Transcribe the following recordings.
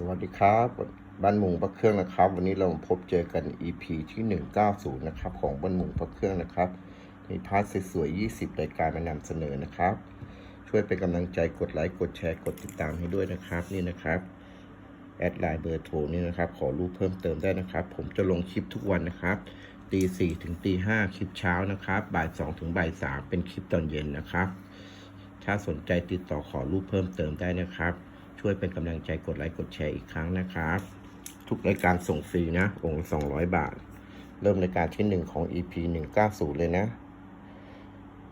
สวัสดีครับ บ้านมุงพระเครื่องนะครับ วันนี้เราพบเจอกัน EP ที่ 190 นะครับ ของบ้านมุงพระเครื่องนะครับมีพาร์ทสวยๆ20รายการมานำเสนอนะครับ ช่วยเป็นกำลังใจกดไลค์กดแชร์กดติดตามให้ด้วยนะครับนี่นะครับแอดไลน์เบอร์โทรนี่นะครับ ขอรูปเพิ่มเติมได้นะครับ ผมจะลงคลิปทุกวันนะครับตีสี่ถึงตีห้าคลิปเช้านะครับบ่ายสองถึงบ่ายสามเป็นคลิปตอนเย็นนะครับ ถ้าสนใจติดต่อขอรูปเพิ่มเติมได้นะครับ ช่วยเป็นกำลังใจกดไลค์กดแชร์อีกครั้งนะครับ ทุกรายการส่งฟรีนะองค์200บาท เริ่มรายการที่1ของ EP 190เลยนะ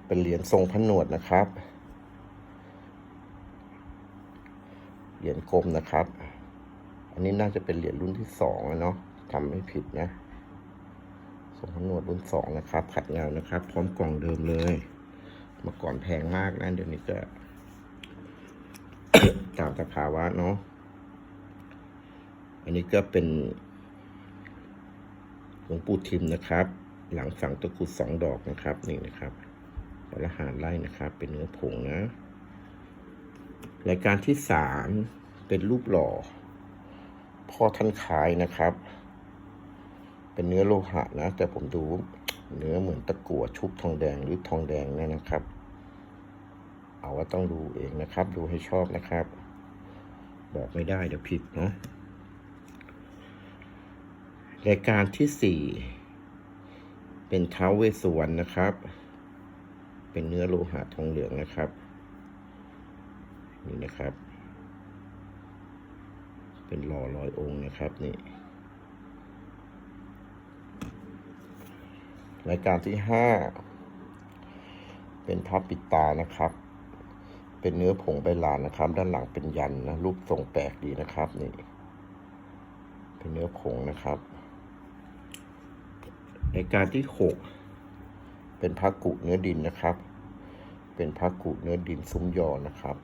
เป็นเหรียญทรงผนวดนะครับ เหรียญกลมนะครับ อันนี้น่าจะเป็นเหรียญรุ่นที่2อะเนาะทำไม่ผิดนะทรงผนวดรุ่น2นะครับ ขัดเงานะครับ พร้อมกล่องเดิมเลย เมื่อก่อนแพงมากนะเดี๋ยวนี้ก็ ตามสภาวะเนาะ อันนี้ก็เป็นหลวงปู่ทิมนะครับ หลังฝังตะกุดสองดอกนะครับ นี่นะครับพระหารไล่นะครับ เป็นเนื้อผงนะรายการที่สามเป็นรูปหล่อ พ่อท่านขายนะครับ เป็นเนื้อโลหะนะ แต่ผมดูเนื้อเหมือนตะกั่วชุบทองแดงหรือทองแดงเนยนะครับ ว่าต้องดูเองนะครับ ดูให้ชอบนะครับ บอกไม่ได้เดี๋ยวผิดเนาะรายการที่สี่เป็นเท้าเวสุวรรณนะครับ เป็นเนื้อโลหะทองเหลืองนะครับ นี่นะครับ เป็นหล่อร้อยองค์นะครับนี่รายการที่ห้าเป็นพับปิดตานะครับ เป็นเนื้อผงใบลานนะครับ ด้านหลังเป็นยันนะรูปทรงแปลกดีนะครับนี่เป็นเนื้อผงนะครับรายการที่หกเป็นพระกุเนื้อดินนะครับ เป็นพระกุเนื้อดินซุ้มยอนะครับ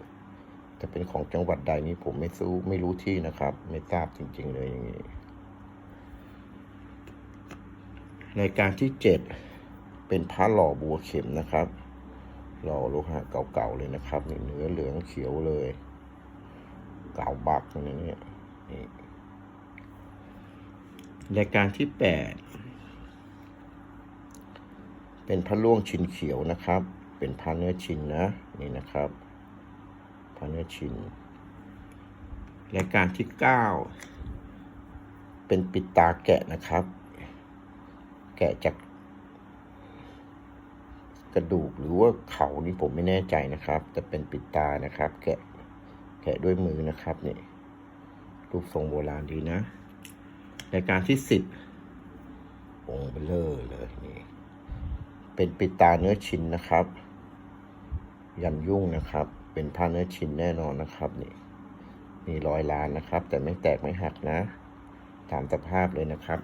จะเป็นของจังหวัดใดนี้ผมไม่สู้ไม่รู้ที่นะครับ ไม่ทราบจริง ๆ เลยอย่างนี้รายการที่เจ็ดเป็นพระหล่อบัวเข็มนะครับ หล่อโลหะเก่าๆเลยนะครับนี่เนื้อเหลืองเขียวเลย เก่าบักนะเนี่ยนี่รายการที่แปดเป็นพระล่วงชินเขียวนะครับ เป็นพระเนื้อชินนะนี่นะครับพระเนื้อชินรายการที่เก้าเป็นปิดตาแกะนะครับ แกะจาก กระดูกหรือว่าเขานี่ผมไม่แน่ใจนะครับแต่เป็นปิดตานะครับ แกะแกะด้วยมือนะครับนี่รูปทรงโบราณดีนะรายการที่สิบองค์เบลเลอร์เลยนี่ เป็นปิดตาเนื้อชิ้นนะครับ ยันยุ่งนะครับ เป็นผ้าเนื้อชิ้นแน่นอนนะครับนี่มีรอยลานนะครับ แต่ไม่แตกไม่หักนะ ตามสภาพเลยนะครับ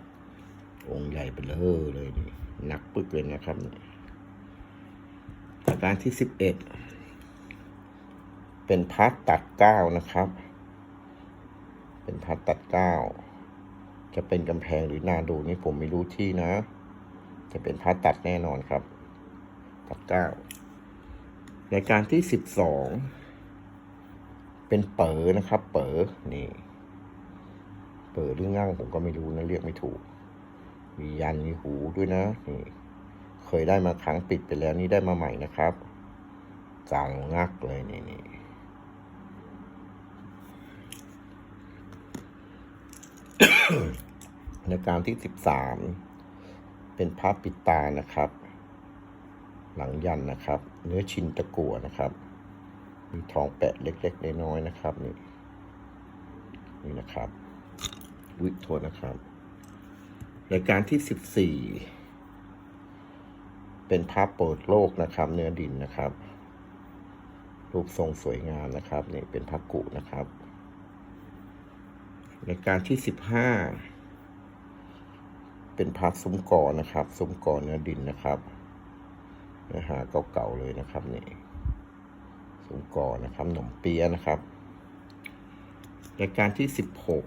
องค์ใหญ่เบลเลอร์เลยนี่หนักปึกเลยนะครับนี่ ประการที่สิบเอ็ดเป็นพัดตัดเก้านะครับ เป็นพัดตัดเก้าจะเป็นกำแพงหรือนาดูนี่ผมไม่รู้ที่นะ จะเป็นพัดตัดแน่นอนครับ ตัดเก้าในการที่สิบสองเป็นเป๋อนะครับ เป๋อนี่ เป๋อหรืองั่งผมก็ไม่รู้นะเรียกไม่ถูก มียันมีหูด้วยนะนี่ เคยได้มาครั้งปิดไปแล้วนี่ได้มาใหม่นะครับเก่างักเลยนี่นี่ในการที่สิบสามเป็นภาพปิดตานะครับ หลังยันนะครับ เนื้อชินตะกัวนะครับ มีทองแปะเล็กๆน้อยๆนะครับนี่นี่นะครับ วิโทนะครับรายการที่สิบสี่ เป็นภาพเปิดโลกนะครับ เนื้อดินนะครับ รูปทรงสวยงามนะครับนี่เป็นพระกุนะครับในการที่สิบห้าเป็นพระซุ้มกอนะครับ ซุ้มกอเนื้อดินนะครับเนื้อหาเก่าๆเลยนะครับนี่ซุ้มกอนะครับหนมเปี๊ยะนะครับในการที่สิบหก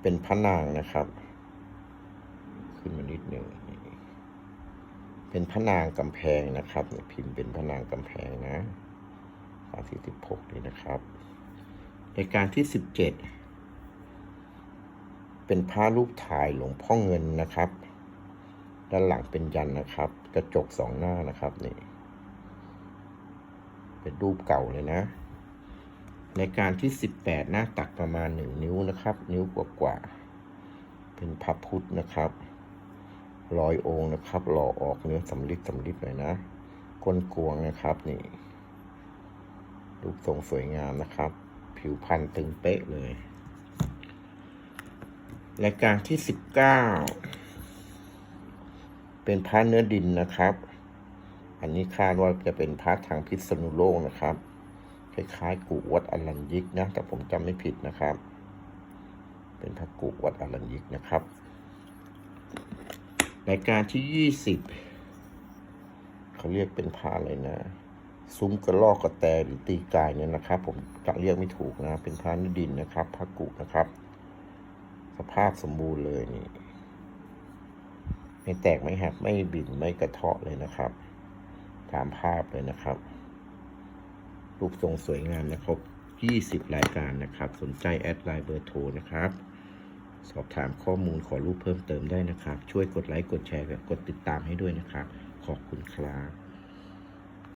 เป็นพระนางนะครับ ขึ้นมานิดหนึ่ง เป็นพระนางกำแพงนะครับเนี่ยพิมพ์เป็นพระนางกำแพงนะสามสี่สิบหกนี่นะครับในการที่สิบเจ็ดเป็นพระรูปถ่ายหลวงพ่อเงินนะครับ ด้านหลังเป็นยันนะครับ กระจกสองหน้านะครับนี่ เป็นรูปเก่าเลยนะ ในการที่18หน้าตักประมาณ1นิ้วนะครับ นิ้วกว่าๆเป็นพระพุทธนะครับ รอยองค์นะครับหล่อออกเนื้อสำลิดสำลิดหน่อยนะก้นกวงนะครับนี่รูปทรงสวยงามนะครับ ผิวพรรณตึงเป๊ะเลยรายการที่19เป็นพระเนื้อดินนะครับ อันนี้คาดว่าจะเป็นพระทางพิษณุโลกนะครับ คล้ายๆกุวัดอลัญยิกนะ แต่ผมจำไม่ผิดนะครับ เป็นพระกุวัดอลัญยิกนะครับ รายการที่ยี่สิบเขาเรียกเป็นพระอะไรนะ ซุ้มกระลอกกระแตหรือตีกายเนี่ยนะครับ ผมจะเรียกไม่ถูกนะ เป็นพระนดินนะครับพระกุนะครับ สภาพสมบูรณ์เลยนี่ไม่แตกไม่หักไม่บินไม่กระเทาะเลยนะครับ ตามภาพเลยนะครับ รูปทรงสวยงามนะครับ 20 รายการนะครับ สนใจแอดไลน์เบอร์โทรนะครับ สอบถามข้อมูลขอรูปเพิ่มเติมได้นะครับ ช่วยกดไลค์กดแชร์กดติดตามให้ด้วยนะครับ ขอบคุณครับ